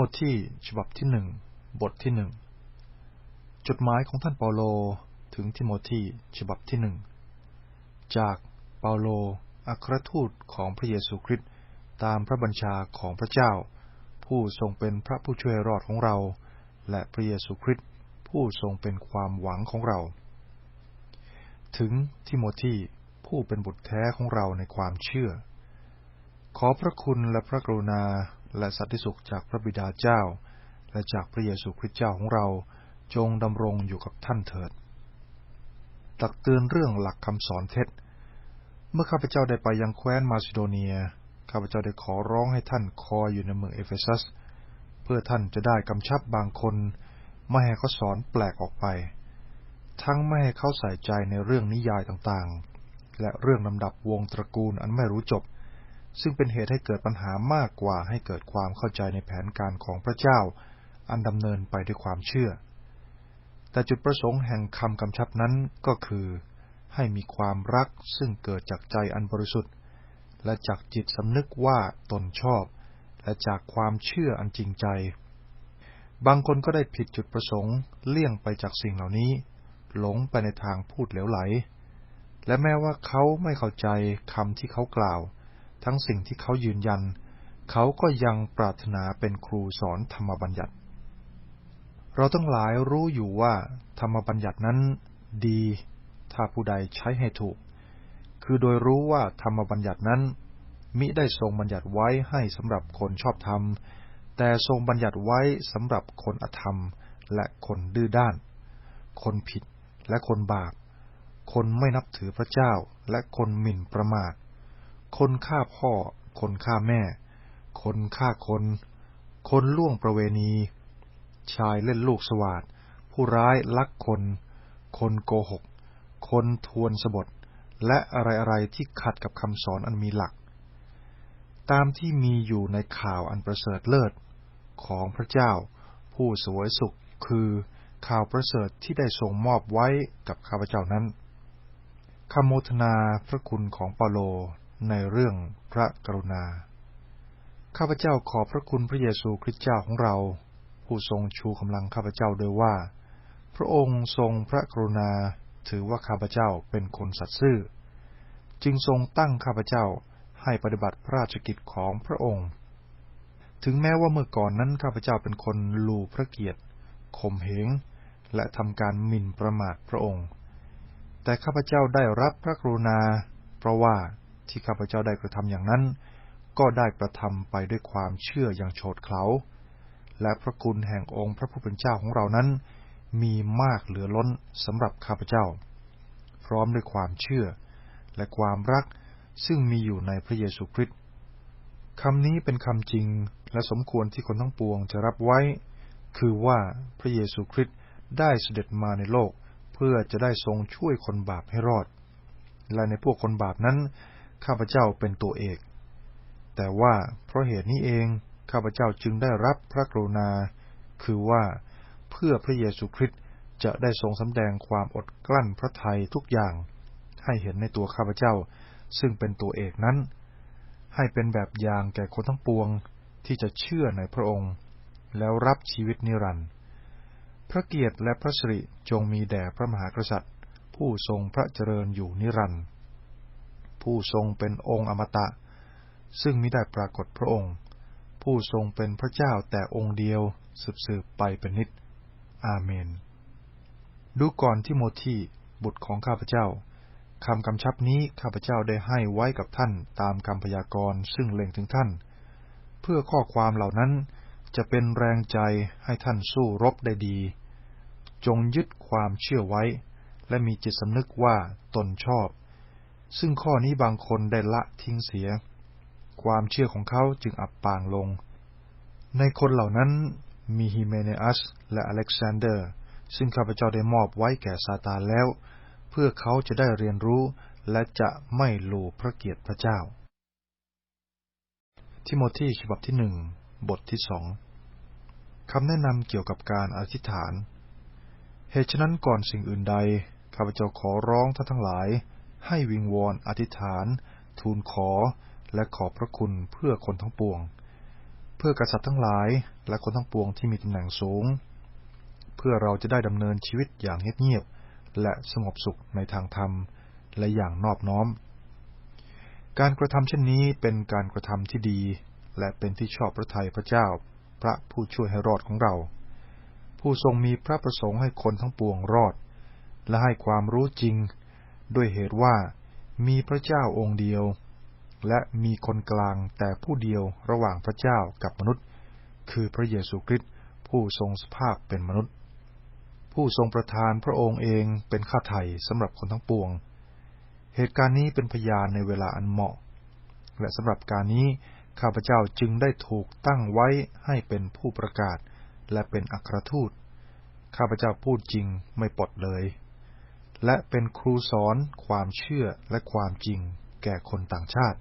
โมธีฉบับที่หนึ่งบทที่หนึ่งจดหมายของท่านเปาโลถึงทิโมธีฉบับที่หนึ่งจากเปาโลอัครทูตของพระเยซูคริสต์ตามพระบัญชาของพระเจ้า ผู้ทรงเป็นพระผู้ช่วยรอดของเรา และพระเยซูคริสต์ผู้ทรงเป็นความหวังของเรา ถึงทิโมธีผู้เป็นบุตรแท้ของเราในความเชื่อ ขอพระคุณและพระกรุณา และสันติสุขจากพระบิดาเจ้า และจากพระเยซูคริสต์เจ้าของเราจงดำรงอยู่กับท่านเถิด ตักเตือนเรื่องหลักคำสอนเท็จ เมื่อข้าพเจ้าได้ไปยังแคว้นมาซิโดเนีย ข้าพเจ้าได้ขอร้องให้ท่านคอยอยู่ในเมืองเอเฟซัส เพื่อท่านจะได้กำชับบางคนไม่ให้เขาสอนแปลกออกไป ทั้งไม่ให้เขาใส่ใจในเรื่องนิยายต่างๆ และเรื่องลำดับวงตระกูลอันไม่รู้จบ ซึ่งเป็นเหตุให้เกิดปัญหามากกว่าให้เกิดความเข้าใจในแผนการของพระเจ้า อันดำเนินไปด้วยความเชื่อ แต่จุดประสงค์แห่งคำกำชับนั้นก็คือ ให้มีความรักซึ่งเกิดจากใจอันบริสุทธิ์ และจากจิตสำนึกว่าตนชอบ และจากความเชื่ออันจริงใจ บางคนก็ได้ผิดจุดประสงค์เลี่ยงไปจากสิ่งเหล่านี้ หลงไปในทางพูดเหลวไหล และแม้ว่าเขาไม่เข้าใจคำที่เขากล่าว ทั้งสิ่งที่เขายืนยัน เขาก็ยังปรารถนาเป็นครูสอนธรรมบัญญัติ เราทั้งหลายรู้อยู่ว่าธรรมบัญญัตินั้นดี ถ้าผู้ใดใช้ให้ถูก คือโดยรู้ว่าธรรมบัญญัตินั้น มิได้ทรงบัญญัติไว้ให้สำหรับคนชอบธรรม แต่ทรงบัญญัติไว้สำหรับคนอธรรม และคนดื้อด้าน คนผิดและคนบาปคนไม่นับถือพระเจ้าและคนหมิ่นประมาท คนฆ่าพ่อ คนฆ่าแม่ คนฆ่าคน คนล่วงประเวณี ชายเล่นลูกสวาดผู้ร้ายลักคน คนโกหก คนทวนสบท และอะไรๆที่ขัดกับคำสอนอันมีหลัก ตามที่มีอยู่ในข่าวอันประเสริฐเลิศของพระเจ้า ผู้สวยสุขคือข่าวประเสริฐที่ได้ทรงมอบไว้กับข้าพเจ้านั้นคำโมทนาพระคุณของเปาโล ในเรื่องพระกรุณา ข้าพเจ้าขอบพระคุณพระเยซูคริสต์เจ้าของเรา ผู้ทรงชูกำลังข้าพเจ้าโดยว่า พระองค์ทรงพระกรุณาถือว่าข้าพเจ้าเป็นคนสัตย์ซื่อ จึงทรงตั้งข้าพเจ้าให้ปฏิบัติพระราชกิจของพระองค์ ถึงแม้ว่าเมื่อก่อนนั้นข้าพเจ้าเป็นคนลูพระเกียรติข่มเหงและทำการหมิ่นประมาทพระองค์ แต่ข้าพเจ้าได้รับพระกรุณา เพราะว่า ที่ข้าพเจ้าได้กระทำอย่างนั้น ก็ได้กระทำไปด้วยความเชื่ออย่างโฉดเขลาและพระคุณแห่งองค์พระผู้เป็นเจ้าของเรานั้น มีมากเหลือล้นสำหรับข้าพเจ้า พร้อมด้วยความเชื่อ และความรักซึ่งมีอยู่ในพระเยซูคริสต์คำนี้เป็นคำจริงและสมควรที่คนทั้งปวงจะรับไว้ คือว่าพระเยซูคริสต์ได้เสด็จมาในโลก เพื่อจะได้ทรงช่วยคนบาปให้รอด และในพวกคนบาปนั้น ข้าพเจ้าเป็นตัวเอก แต่ว่าเพราะเหตุนี้เองข้าพเจ้าจึงได้รับพระกรุณา คือว่าเพื่อพระเยซูคริสต์จะได้ทรงสำแดงความอดกลั้นพระทัยทุกอย่าง ให้เห็นในตัวข้าพเจ้า ซึ่งเป็นตัวเอกนั้น ให้เป็นแบบอย่างแก่คนทั้งปวงที่จะเชื่อในพระองค์ แล้วรับชีวิตนิรันดร์พระเกียรติและพระสิริจงมีแด่พระมหากษัตริย์ ผู้ทรงพระเจริญอยู่นิรันดร์ ผู้ทรงเป็นองค์อมตะ ซึ่งมิได้ปรากฏพระองค์ ผู้ทรงเป็นพระเจ้าแต่องค์เดียวสืบสืบไปเป็นนิจอาเมน ดูก่อนที่โมธีบุตรของข้าพเจ้าคำกำชับนี้ข้าพเจ้าได้ให้ไว้กับท่านตามคำพยากรณ์ซึ่งเล็งถึงท่าน เพื่อข้อความเหล่านั้นจะเป็นแรงใจให้ท่านสู้รบได้ดี จงยึดความเชื่อไว้ และมีจิตสำนึกว่าตนชอบ ซึ่งข้อนี้บางคนได้ละทิ้งเสีย ความเชื่อของเขาจึงอับปางลง ในคนเหล่านั้นมีฮิเมเนอัสและอเล็กซานเดอร์ ซึ่งข้าพเจ้าได้มอบไว้แก่ซาตานแล้ว เพื่อเขาจะได้เรียนรู้และจะไม่ลูพระเกียรติพระเจ้า ทิโมธีฉบับที่หนึ่งบทที่สองคำแนะนำเกี่ยวกับการอธิษฐาน เหตุฉะนั้นก่อนสิ่งอื่นใด ข้าพเจ้าขอร้องท่านทั้งหลาย ให้วิงวอนอธิษฐาน ทูลขอ และขอบพระคุณเพื่อคนทั้งปวง เพื่อกษัตริย์ทั้งหลายและคนทั้งปวงที่มีตำแหน่งสูง เพื่อเราจะได้ดำเนินชีวิตอย่างเงียบๆและสงบสุขในทางธรรม และอย่างนอบน้อม การกระทำเช่นนี้เป็นการกระทำที่ดี และเป็นที่ชอบพระทัยพระเจ้า พระผู้ช่วยให้รอดของเรา ผู้ทรงมีพระประสงค์ให้คนทั้งปวงรอด และให้ความรู้จริง ด้วยเหตุว่ามีพระเจ้าองค์เดียว และมีคนกลางแต่ผู้เดียวระหว่างพระเจ้ากับมนุษย์ คือพระเยซูคริสต์ผู้ทรงสภาพเป็นมนุษย์ ผู้ทรงประทานพระองค์เองเป็นข้าไถ่สำหรับคนทั้งปวง เหตุการณ์นี้เป็นพยานในเวลาอันเหมาะ และสำหรับการนี้ข้าพเจ้าจึงได้ถูกตั้งไว้ให้เป็นผู้ประกาศและเป็นอัครทูต ข้าพเจ้าพูดจริงไม่ปดเลย และเป็นครูสอนความเชื่อและความจริงแก่คนต่างชาติ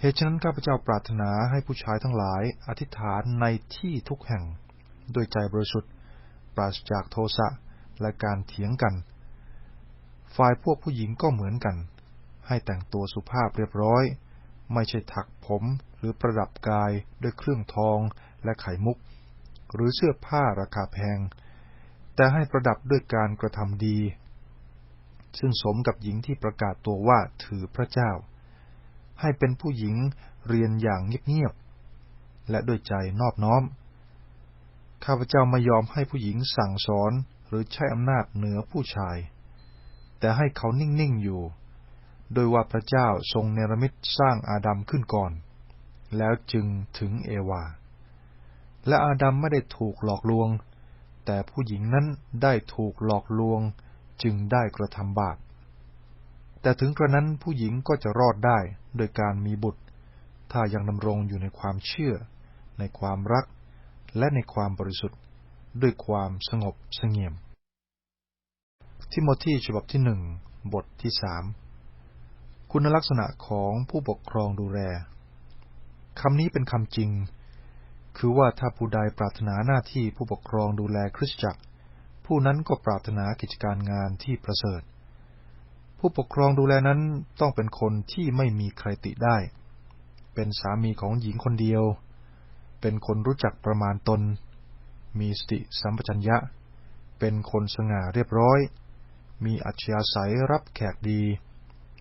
เหตุฉะนั้นข้าพเจ้าปรารถนาให้ผู้ชายทั้งหลายอธิษฐานในที่ทุกแห่งด้วยใจบริสุทธิ์ ปราศจากโทสะและการเถียงกัน ฝ่ายพวกผู้หญิงก็เหมือนกัน ให้แต่งตัวสุภาพเรียบร้อย ไม่ใช่ถักผมหรือประดับกายด้วยเครื่องทองและไข่มุก หรือเสื้อผ้าราคาแพง แต่ให้ประดับด้วยการกระทำดี ซึ่งสมกับหญิงที่ประกาศตัวว่าถือพระเจ้า ให้เป็นผู้หญิงเรียนอย่างเงียบๆและด้วยใจนอบน้อม ข้าพเจ้าไม่ยอมให้ผู้หญิงสั่งสอนหรือใช้อำนาจเหนือผู้ชาย แต่ให้เขานิ่งๆอยู่ โดยว่าพระเจ้าทรงเนรมิตสร้างอาดัมขึ้นก่อน แล้วจึงถึงเอวา และอาดัมไม่ได้ถูกหลอกลวง แต่ผู้หญิงนั้นได้ถูกหลอกลวงจึงได้กระทำบาป แต่ถึงกระนั้นผู้หญิงก็จะรอดได้โดยการมีบุตร ถ้ายังดำรงอยู่ในความเชื่อ ในความรัก และในความบริสุทธิ์ ด้วยความสงบสงเงียม ทิโมธีฉบับที่หนึ่งบทที่สามคุณลักษณะของผู้ปกครองดูแลคำนี้เป็นคำจริง คือว่าถ้าผู้ใดปรารถนาหน้าที่ผู้ปกครองดูแลคริสตจักร ผู้นั้นก็ปรารถนากิจการงานที่ประเสริฐ ผู้ปกครองดูแลนั้นต้องเป็นคนที่ไม่มีใครติได้ เป็นสามีของหญิงคนเดียว เป็นคนรู้จักประมาณตน มีสติสัมปชัญญะ เป็นคนสง่าเรียบร้อย มีอัจฉริยะรับแขกดี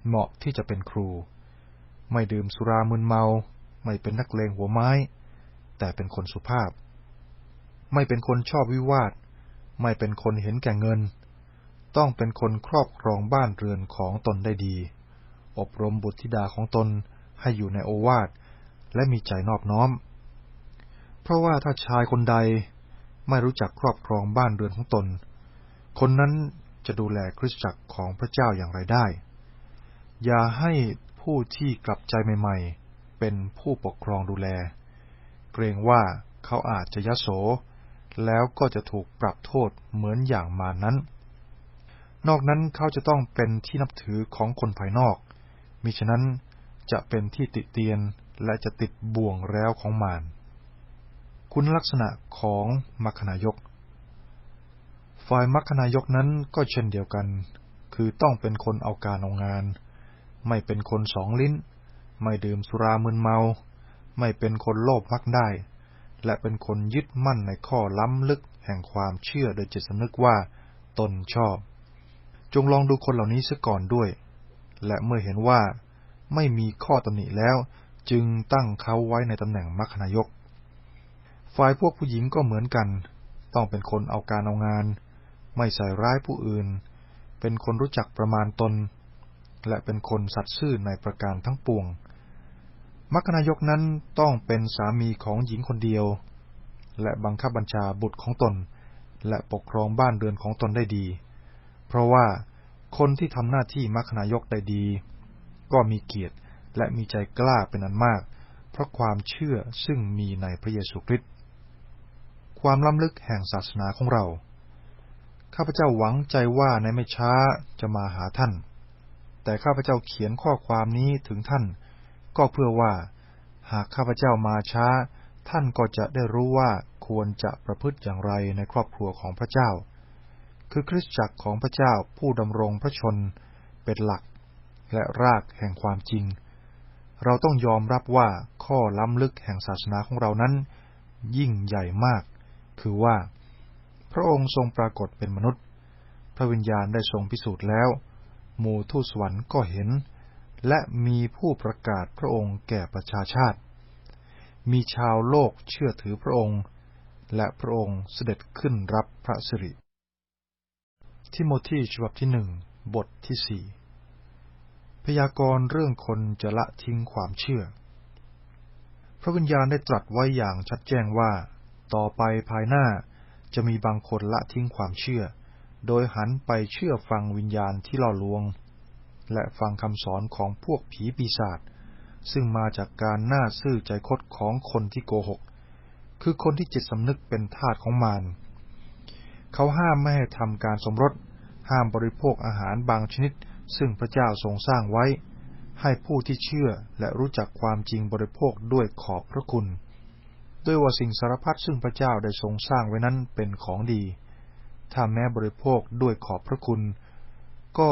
เหมาะที่จะเป็นครู ไม่ดื่มสุรามึนเมา ไม่เป็นนักเลงหัวไม้ แต่เป็นคนสุภาพ ไม่เป็นคนชอบวิวาท ไม่เป็นคนเห็นแก่เงิน ต้องเป็นคนครอบครองบ้านเรือนของตนได้ดี อบรมบุตรธิดาของตนให้อยู่ในโอวาท และมีใจนอบน้อม เพราะว่าถ้าชายคนใดไม่รู้จักครอบครองบ้านเรือนของตน คนนั้นจะดูแลคริสตจักรของพระเจ้าอย่างไรได้ อย่าให้ผู้ที่กลับใจใหม่ ๆ เป็นผู้ปกครองดูแล เกรงว่าเขาอาจจะยโส แล้วก็จะถูกปรับโทษเหมือนอย่างมานั้น นอกนั้นเขาจะต้องเป็นที่นับถือของคนภายนอก มิฉะนั้นจะเป็นที่ติเตียนและจะติดบ่วงแล้วของมารคุณลักษณะของมัคคณายก ฝ่ายมัคคณายกนั้นก็เช่นเดียวกัน คือต้องเป็นคนเอาการเอางาน ไม่เป็นคนสองลิ้น ไม่ดื่มสุรามึนเมา ไม่เป็นคนโลภมักได้ และเป็นคนยึดมั่นในข้อล้ำลึกแห่งความเชื่อโดยจิตสำนึกว่าตนชอบ จงลองดูคนเหล่านี้ซะก่อนด้วย และเมื่อเห็นว่าไม่มีข้อตำหนิแล้ว จึงตั้งเขาไว้ในตำแหน่งมัคนายก ฝ่ายพวกผู้หญิงก็เหมือนกัน ต้องเป็นคนเอาการเอางาน ไม่ใส่ร้ายผู้อื่น เป็นคนรู้จักประมาณตน และเป็นคนสัตย์ซื่อในประการทั้งปวง มัคนายกนั้นต้องเป็นสามีของหญิงคนเดียว และบังคับบัญชาบุตรของตน และปกครองบ้านเรือนของตนได้ดี เพราะว่าคนที่ทำหน้าที่มัคนายกได้ดี ก็มีเกียรติและมีใจกล้าเป็นอันมาก เพราะความเชื่อซึ่งมีในพระเยซูคริสต์ความล้ำลึกแห่งศาสนาของเรา ข้าพเจ้าหวังใจว่าในไม่ช้าจะมาหาท่าน แต่ข้าพเจ้าเขียนข้อความนี้ถึงท่าน ก็เพื่อว่า หากข้าพเจ้ามาช้า ท่านก็จะได้รู้ว่าควรจะประพฤติอย่างไรในครอบครัวของพระเจ้า คือคริสตจักรของพระเจ้าผู้ดำรงพระชนเป็นหลัก และรากแห่งความจริง เราต้องยอมรับว่าข้อล้ำลึกแห่งศาสนาของเรานั้น ยิ่งใหญ่มาก คือว่า พระองค์ทรงปรากฏเป็นมนุษย์ พระวิญญาณได้ทรงพิสูจน์แล้ว หมู่ทูตสวรรค์ก็เห็น และมีผู้ประกาศพระองค์แก่ประชาชาติ มีชาวโลกเชื่อถือพระองค์ และพระองค์เสด็จขึ้นรับพระสิริ ทิโมธีฉบับที่หนึ่งบทที่สี่พยากรณ์เรื่องคนจะละทิ้งความเชื่อ พระวิญญาณได้ตรัสไว้อย่างชัดแจ้งว่า ต่อไปภายหน้าจะมีบางคนละทิ้งความเชื่อ โดยหันไปเชื่อฟังวิญญาณที่ล่อลวง และฟังคำสอนของพวกผีปีศาจซึ่งมาจากการน่าซื่อใจคดของคนที่โกหก คือคนที่จิตสำนึกเป็นทาสของมารเขาห้ามไม่ให้ทำการสมรส ห้ามบริโภคอาหารบางชนิด ซึ่งพระเจ้าทรงสร้างไว้ ให้ผู้ที่เชื่อและรู้จักความจริงบริโภคด้วยขอบพระคุณ ด้วยว่าสิ่งสารพัดซึ่งพระเจ้าได้ทรงสร้างไว้นั้นเป็นของดี ถ้าแม้บริโภคด้วยขอบพระคุณ ก็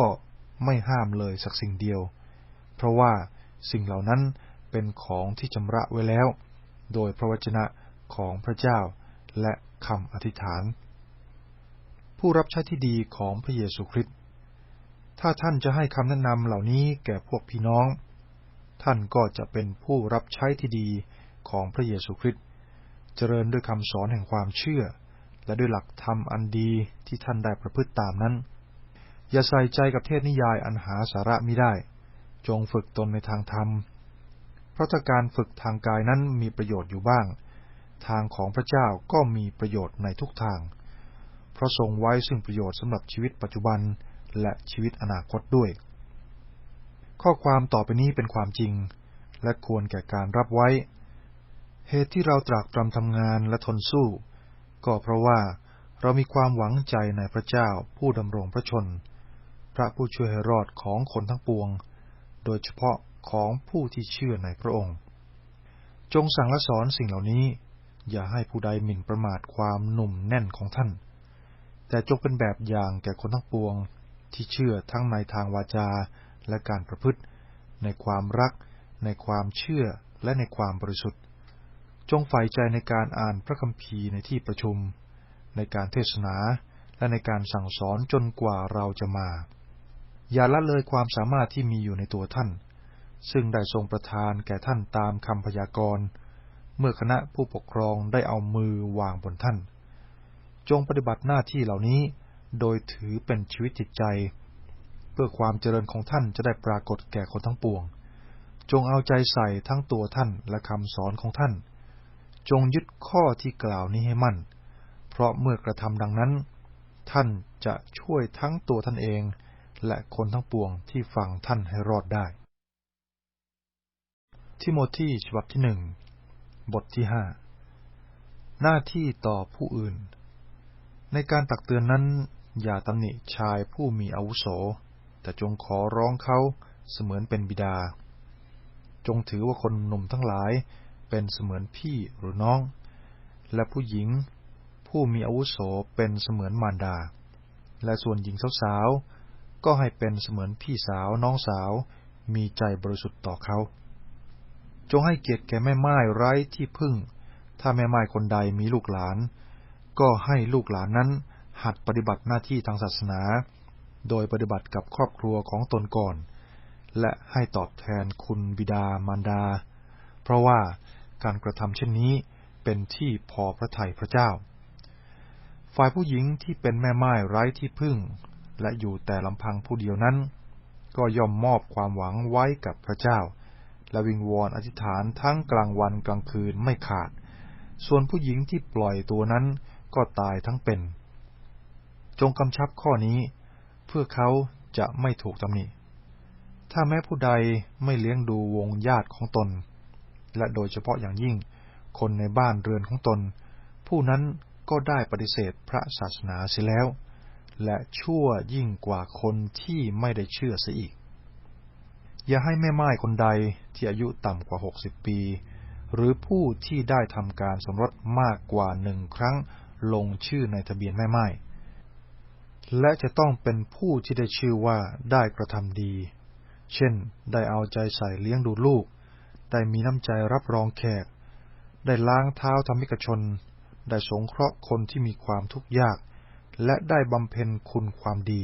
ไม่ห้ามเลยสักสิ่งเดียว เพราะว่าสิ่งเหล่านั้นเป็นของที่ชำระไว้แล้ว โดยพระวจนะของพระเจ้าและคำอธิษฐาน ผู้รับใช้ที่ดีของพระเยซูคริสต์ถ้าท่านจะให้คำแนะนำเหล่านี้แก่พวกพี่น้อง ท่านก็จะเป็นผู้รับใช้ที่ดีของพระเยซูคริสต์เจริญด้วยคำสอนแห่งความเชื่อ และด้วยหลักธรรมอันดีที่ท่านได้ประพฤติตามนั้น อย่าใส่ใจกับเทศนิยายอันหาสาระไม่ได้ จงฝึกตนในทางธรรม เพราะถ้าการฝึกทางกายนั้นมีประโยชน์อยู่บ้าง ทางของพระเจ้าก็มีประโยชน์ในทุกทาง เพราะทรงไว้ซึ่งประโยชน์สำหรับชีวิตปัจจุบันและชีวิตอนาคตด้วย ข้อความต่อไปนี้เป็นความจริง และควรแก่การรับไว้ เหตุที่เราตรากตรำทำงานและทนสู้ ก็เพราะว่าเรามีความหวังใจในพระเจ้าผู้ดำรงพระชน พระผู้ช่วยให้รอดของคนทั้งปวง โดยเฉพาะของผู้ที่เชื่อในพระองค์ จงสั่งและสอนสิ่งเหล่านี้ อย่าให้ผู้ใดหมิ่นประมาทความหนุ่มแน่นของท่าน แต่จงเป็นแบบอย่างแก่คนทั้งปวงที่เชื่อทั้งในทางวาจาและการประพฤติ ในความรัก ในความเชื่อและในความบริสุทธิ์ จงใฝ่ใจในการอ่านพระคัมภีร์ในที่ประชุม ในการเทศนาและในการสั่งสอนจนกว่าเราจะมา อย่าละเลยความสามารถที่มีอยู่ในตัวท่าน ซึ่งได้ทรงประทานแก่ท่านตามคำพยากรณ์ เมื่อคณะผู้ปกครองได้เอามือวางบนท่าน จงปฏิบัติหน้าที่เหล่านี้ โดยถือเป็นชีวิตจิตใจ เพื่อความเจริญของท่านจะได้ปรากฏแก่คนทั้งปวง จงเอาใจใส่ทั้งตัวท่านและคำสอนของท่าน จงยึดข้อที่กล่าวนี้ให้มั่น เพราะเมื่อกระทำดังนั้น ท่านจะช่วยทั้งตัวท่านเอง และคนทั้งปวงที่ฟังท่านให้รอดได้ ทิโมธีฉบับที่หนึ่งบทที่ห้าหน้าที่ต่อผู้อื่น ในการตักเตือนนั้น อย่าตำหนิชายผู้มีอาวุโส แต่จงขอร้องเขาเสมือนเป็นบิดา จงถือว่าคนหนุ่มทั้งหลายเป็นเสมือนพี่หรือน้อง และผู้หญิงผู้มีอาวุโสเป็นเสมือนมารดา และส่วนหญิงสาวๆ ก็ให้เป็นเสมือนพี่สาวน้องสาว มีใจบริสุทธิ์ต่อเขา จงให้เกียรติแก่แม่ไม้ไร้ที่พึ่ง ถ้าแม่ไม้คนใดมีลูกหลาน ก็ให้ลูกหลานนั้นหัดปฏิบัติหน้าที่ทางศาสนา โดยปฏิบัติกับครอบครัวของตนก่อน และให้ตอบแทนคุณบิดามารดา เพราะว่าการกระทำเช่นนี้เป็นที่พอพระทัยพระเจ้า ฝ่ายผู้หญิงที่เป็นแม่ไม้ไร้ที่พึ่ง และอยู่แต่ลำพังผู้เดียวนั้น ก็ย่อมมอบความหวังไว้กับพระเจ้า และวิงวอนอธิษฐานทั้งกลางวันกลางคืนไม่ขาด ส่วนผู้หญิงที่ปล่อยตัวนั้นก็ตายทั้งเป็น จงกำชับข้อนี้ เพื่อเขาจะไม่ถูกตำหนิ ถ้าแม้ผู้ใดไม่เลี้ยงดูวงญาติของตน และโดยเฉพาะอย่างยิ่งคนในบ้านเรือนของตน ผู้นั้นก็ได้ปฏิเสธพระศาสนาเสียแล้ว และชั่วยิ่งกว่าคนที่ไม่ได้เชื่อเสียอีก อย่าให้แม่ไม้คนใดที่อายุต่ำกว่าหกสิบปี หรือผู้ที่ได้ทำการสมรสมากกว่าหนึ่งครั้งลงชื่อในทะเบียนแม่ไม้ และจะต้องเป็นผู้ที่ได้ชื่อว่าได้กระทำดี เช่น ได้เอาใจใส่เลี้ยงดูลูก ได้มีน้ำใจรับรองแขก ได้ล้างเท้าธรรมิกชน ได้สงเคราะห์คนที่มีความทุกข์ยาก และได้บำเพ็ญคุณความดี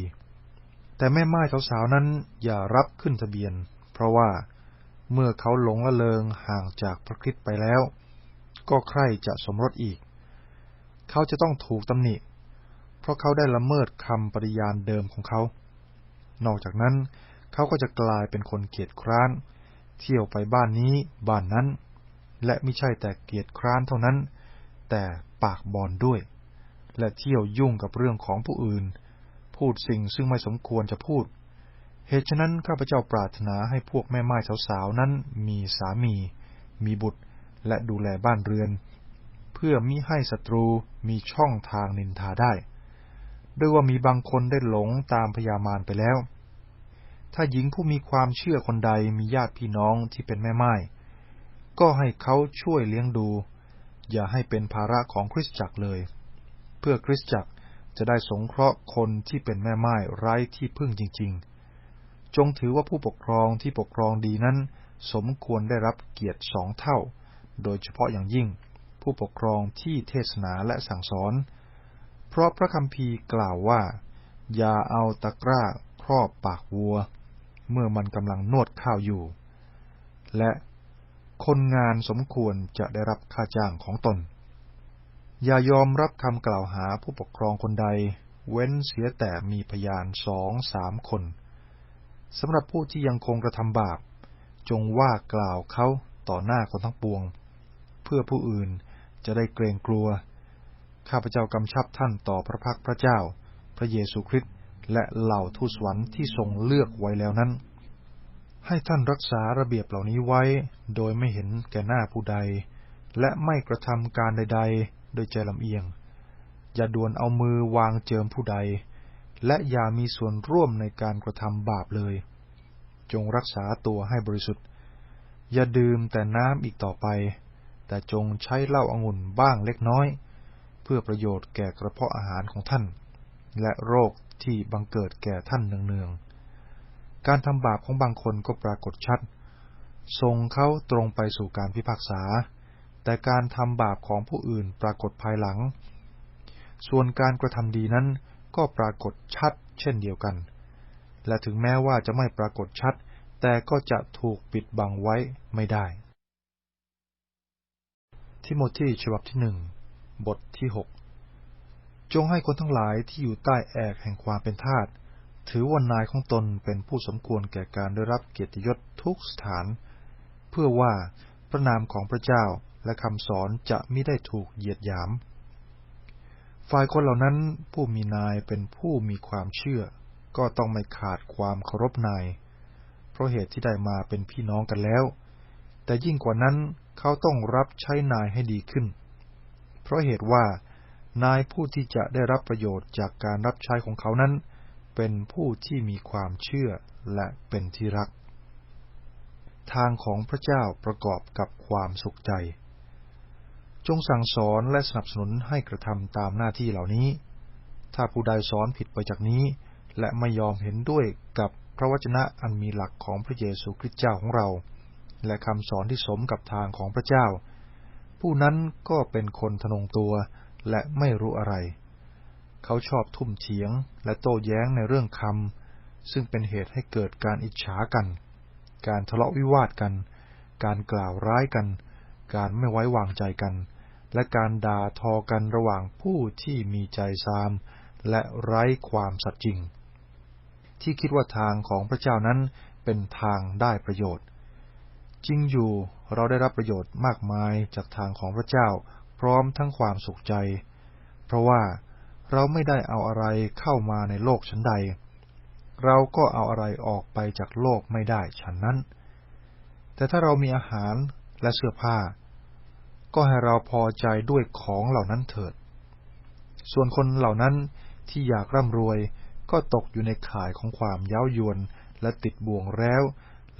แต่แม่ไม้สาวๆนั้นอย่ารับขึ้นทะเบียน เพราะว่าเมื่อเขาหลงละเลงห่างจากพระคริสต์ไปแล้ว ก็ใคร่จะสมรสอีก เขาจะต้องถูกตำหนิ เพราะเขาได้ละเมิดคำปริญาณเดิมของเขา นอกจากนั้นเขาก็จะกลายเป็นคนเกียจคร้าน เที่ยวไปบ้านนี้บ้านนั้น และไม่ใช่แต่เกียจคร้านเท่านั้น แต่ปากบอลด้วย และเที่ยวยุ่งกับเรื่องของผู้อื่น พูดสิ่งซึ่งไม่สมควรจะพูด เหตุฉะนั้นข้าพเจ้าปรารถนาให้พวกแม่ไม้สาวๆนั้นมีสามี มีบุตร และดูแลบ้านเรือน เพื่อมิให้ศัตรูมีช่องทางนินทาได้ ด้วยว่ามีบางคนได้หลงตามพยามารไปแล้ว ถ้าหญิงผู้มีความเชื่อคนใดมีญาติพี่น้องที่เป็นแม่ไม้ก็ให้เขาช่วยเลี้ยงดู อย่าให้เป็นภาระของคริสตจักรเลย เพื่อคริสตจักรจะได้สงเคราะห์คนที่เป็นแม่ไม้ไร้ที่พึ่งจริง ๆ จงถือว่าผู้ปกครองที่ปกครองดีนั้น สมควรได้รับเกียรติสองเท่า โดยเฉพาะอย่างยิ่ง ผู้ปกครองที่เทศนาและสั่งสอน เพราะพระคัมภีร์กล่าวว่า อย่าเอาตะกร้าครอบปากวัว เมื่อมันกำลังนวดข้าวอยู่ และคนงานสมควรจะได้รับค่าจ้างของตน อย่ายอมรับคำกล่าวหาผู้ปกครองคนใด เว้นเสียแต่มีพยานสองสามคนสำหรับผู้ที่ยังคงกระทำบาป จงว่ากล่าวเขาต่อหน้าคนทั้งปวง เพื่อผู้อื่นจะได้เกรงกลัว ข้าพเจ้ากำชับท่านต่อพระพักพระเจ้า พระเยซูคริสต์และเหล่าทูตสวรรค์ที่ทรงเลือกไว้แล้วนั้น ให้ท่านรักษาระเบียบเหล่านี้ไว้ โดยไม่เห็นแก่หน้าผู้ใด และไม่กระทำการใด ๆ โดยใจลำเอียง อย่าด่วนเอามือวางเจิมผู้ใด และอย่ามีส่วนร่วมในการกระทำบาปเลย จงรักษาตัวให้บริสุทธิ์ อย่าดื่มแต่น้ำอีกต่อไป แต่จงใช้เหล้าอางุ่นบ้างเล็กน้อย เพื่อประโยชน์แก่กระเพาะอาหารของท่าน และโรคที่บังเกิดแก่ท่านเนืองๆ การทำบาปของบางคนก็ปรากฏชัด ส่งเขาตรงไปสู่การพิพากษา แต่การทำบาปของผู้อื่นปรากฏภายหลัง ส่วนการกระทำดีนั้นก็ปรากฏชัดเช่นเดียวกัน และถึงแม้ว่าจะไม่ปรากฏชัด แต่ก็จะถูกปิดบังไว้ไม่ได้ ทิโมธีฉบับที่หนึ่งบทที่หกจงให้คนทั้งหลายที่อยู่ใต้แอกแห่งความเป็นทาสถือว่านายของตนเป็นผู้สมควรแก่การได้รับเกียรติยศทุกสถาน เพื่อว่าพระนามของพระเจ้า และคำสอนจะไม่ได้ถูกเหยียดหยาม ฝ่ายคนเหล่านั้นผู้มีนายเป็นผู้มีความเชื่อ ก็ต้องไม่ขาดความเคารพนาย เพราะเหตุที่ได้มาเป็นพี่น้องกันแล้ว แต่ยิ่งกว่านั้นเขาต้องรับใช้นายให้ดีขึ้น เพราะเหตุว่านายผู้ที่จะได้รับประโยชน์จากการรับใช้ของเขานั้น เป็นผู้ที่มีความเชื่อและเป็นที่รัก ทางของพระเจ้าประกอบกับความสุขใจ จงสั่งสอนและสนับสนุนให้กระทำตามหน้าที่เหล่านี้ ถ้าผู้ใดสอนผิดไปจากนี้ และไม่ยอมเห็นด้วยกับพระวจนะอันมีหลักของพระเยซูคริสต์เจ้าของเรา และคำสอนที่สมกับทางของพระเจ้า ผู้นั้นก็เป็นคนทนงตัวและไม่รู้อะไร เขาชอบทุ่มเถียงและโต้แย้งในเรื่องคำซึ่งเป็นเหตุให้เกิดการอิจฉากัน การทะเลาะวิวาทกัน การกล่าวร้ายกัน การไม่ไว้วางใจกัน และการด่าทอกันระหว่างผู้ที่มีใจซาม และไร้ความสัตย์จริง ที่คิดว่าทางของพระเจ้านั้นเป็นทางได้ประโยชน์ จริงอยู่เราได้รับประโยชน์มากมายจากทางของพระเจ้า พร้อมทั้งความสุขใจ เพราะว่าเราไม่ได้เอาอะไรเข้ามาในโลกชั้นใด เราก็เอาอะไรออกไปจากโลกไม่ได้ฉันนั้น แต่ถ้าเรามีอาหารและเสื้อผ้า ก็ให้เราพอใจด้วยของเหล่านั้นเถิด ส่วนคนเหล่านั้นที่อยากร่ำรวยก็ตกอยู่ในข่ายของความเย้ายวนและติดบ่วงแล้ว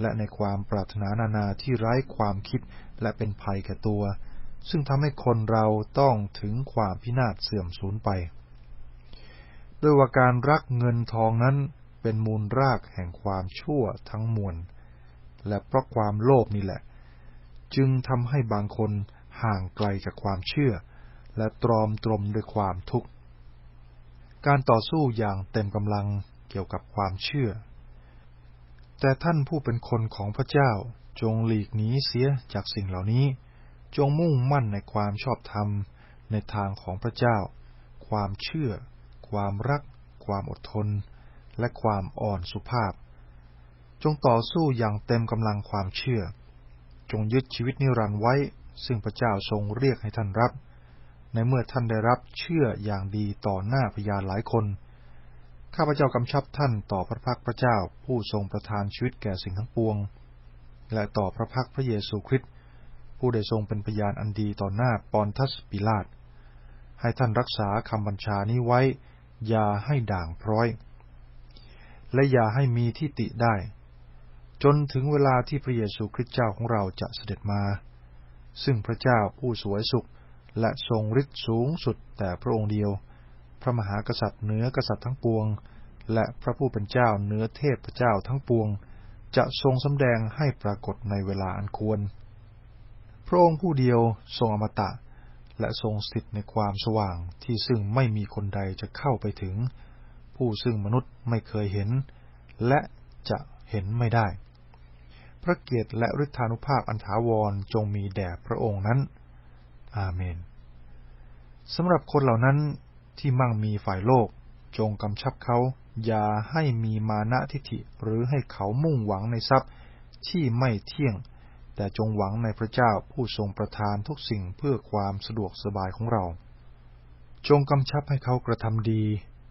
และในความปรารถนานานาที่ไร้ความคิดและเป็นภัยแก่ตัว ซึ่งทำให้คนเราต้องถึงความพินาศเสื่อมสูญไป ด้วยว่าการรักเงินทองนั้นเป็นมูลรากแห่งความชั่วทั้งมวล และเพราะความโลภนี่แหละ จึงทำให้บางคน ห่างไกลจากความเชื่อ และตรอมตรมด้วยความทุกข์ การต่อสู้อย่างเต็มกำลังเกี่ยวกับความเชื่อ แต่ท่านผู้เป็นคนของพระเจ้าจงหลีกหนีเสียจากสิ่งเหล่านี้ จงมุ่งมั่นในความชอบธรรมในทางของพระเจ้า ความเชื่อ ความรัก ความอดทน และความอ่อนสุภาพ จงต่อสู้อย่างเต็มกำลังความเชื่อ จงยึดชีวิตนิรันดร์ไว้ ซึ่งพระเจ้าทรงเรียกให้ท่านรับ ในเมื่อท่านได้รับเชื่ออย่างดีต่อหน้าพยานหลายคน ข้าพเจ้ากำชับท่านต่อพระพักพระเจ้าผู้ทรงประทานชีวิตแก่สิ่งทั้งปวง และต่อพระพักพระเยซูคริสต์ผู้ได้ทรงเป็นพยานอันดีต่อหน้าปอนทัสปิลาต ให้ท่านรักษาคำบัญชานี้ไว้ อย่าให้ด่างพร้อย และอย่าให้มีที่ติได้ จนถึงเวลาที่พระเยซูคริสต์เจ้าของเราจะเสด็จมา ซึ่งพระเจ้าผู้สวยสุข และทรงฤทธิ์สูงสุดแต่พระองค์เดียว พระมหากษัตริย์เหนือกษัตริย์ทั้งปวง และพระผู้เป็นเจ้าเหนือเทพเจ้าทั้งปวง จะทรงสำแดงให้ปรากฏในเวลาอันควร พระองค์ผู้เดียวทรงอมตะ และทรงสถิตในความสว่างที่ซึ่งไม่มีคนใดจะเข้าไปถึง ผู้ซึ่งมนุษย์ไม่เคยเห็น และจะเห็นไม่ได้ พระเกียรติและฤทธานุภาพอันถาวรจงมีแด่พระองค์นั้น อาเมนสำหรับคนเหล่านั้นที่มั่งมีฝ่ายโลก จงกำชับเขา อย่าให้มีมานะทิฐิหรือให้เขามุ่งหวังในทรัพย์ที่ไม่เที่ยง แต่จงหวังในพระเจ้าผู้ทรงประทานทุกสิ่งเพื่อความสะดวกสบายของเรา จงกำชับให้เขากระทำดี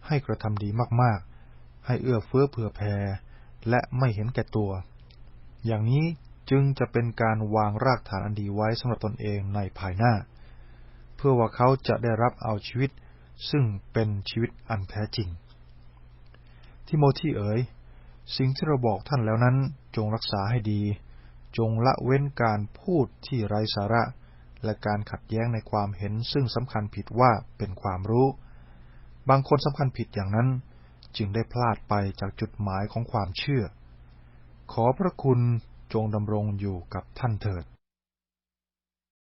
ให้กระทำดีมากๆ ให้เอื้อเฟื้อเผื่อแผ่และไม่เห็นแก่ตัว อย่างนี้จึงจะเป็นการวางรากฐานอันดีไว้สำหรับตนเองในภายหน้า เพื่อว่าเขาจะได้รับเอาชีวิต ซึ่งเป็นชีวิตอันแท้จริง ทิโมธีเอ๋ย สิ่งที่เราบอกท่านแล้วนั้นจงรักษาให้ดี จงละเว้นการพูดที่ไร้สาระ และการขัดแย้งในความเห็นซึ่งสำคัญผิดว่าเป็นความรู้ บางคนสำคัญผิดอย่างนั้น จึงได้พลาดไปจากจุดหมายของความเชื่อ ขอพระคุณจงดำรงอยู่กับท่านเถิด